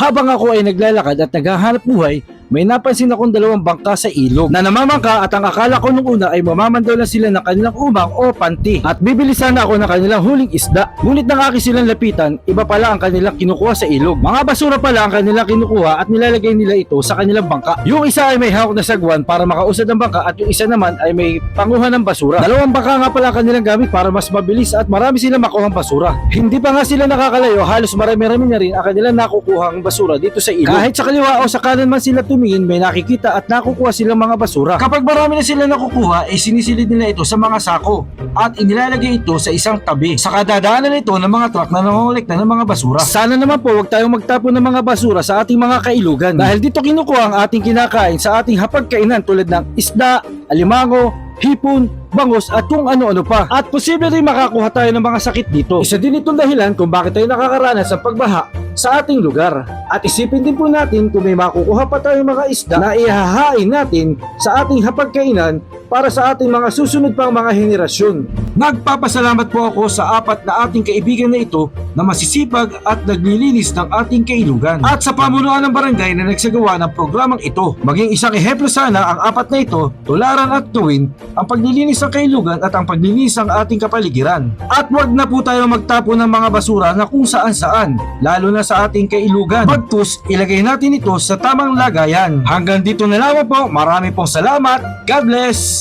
Habang ako ay naglalakad at naghahanap buhay, may napansin akong dalawang bangka sa ilog na namamangka at ang akala ko nung una ay mamamandaw lang sila ng kanilang umang o panty at bibili sana ako ng kanilang huling isda. Ngunit nang aking silang lapitan, iba pala ang kanilang kinukuha sa ilog. Mga basura pala ang kanilang kinukuha at nilalagay nila ito sa kanilang bangka. Yung isa ay may hawak na sagwan para makausad ang bangka at yung isa naman ay may panguhan ng basura. Dalawang bangka nga pala ang kanilang gamit para mas mabilis at marami silang makuhang basura. Hindi pa nga sila nakakalayo, halos marami-rami na rin ang kanilang nakukuhang basura dito sa ilog. Kahit sa kaliwa o sa kanan man sila tumingin, may nakikita at nakukuha silang mga basura. Kapag marami na sila nakukuha, ay sinisilid nila ito sa mga sako at inilalagay ito sa isang tabi. Sa kadadaanan ito ng mga truck na nangongolekta ng mga basura. Sana naman po huwag tayong magtapon ng mga basura sa ating mga kailugan. Dahil dito kinukuha ang ating kinakain sa ating hapagkainan tulad ng isda, alimango, hipon, bangos at kung ano-ano pa. At posible rin makakuha tayo ng mga sakit dito. Isa din itong dahilan kung bakit tayo nakakaranas ng pagbaha sa ating lugar. At isipin din po natin kung may makukuha pa tayong mga isda na ihahain natin sa ating hapagkainan para sa ating mga susunod pang mga henerasyon. Nagpapasalamat po ako sa apat na ating kaibigan na ito na masisipag at naglilinis ng ating kailugan. At sa pamunuan ng barangay na nagsagawa ng programang ito, maging isang ehemplo sana ang apat na ito, tularan at tuwin ang paglilinis ng kailugan at ang paglilinis ng ating kapaligiran. At wag na po tayo magtapon ng mga basura na kung saan saan, lalo na sa ating kailugan. Bagkus, ilagay natin ito sa tamang lagayan. Hanggang dito na lamang po, marami pong salamat. God bless!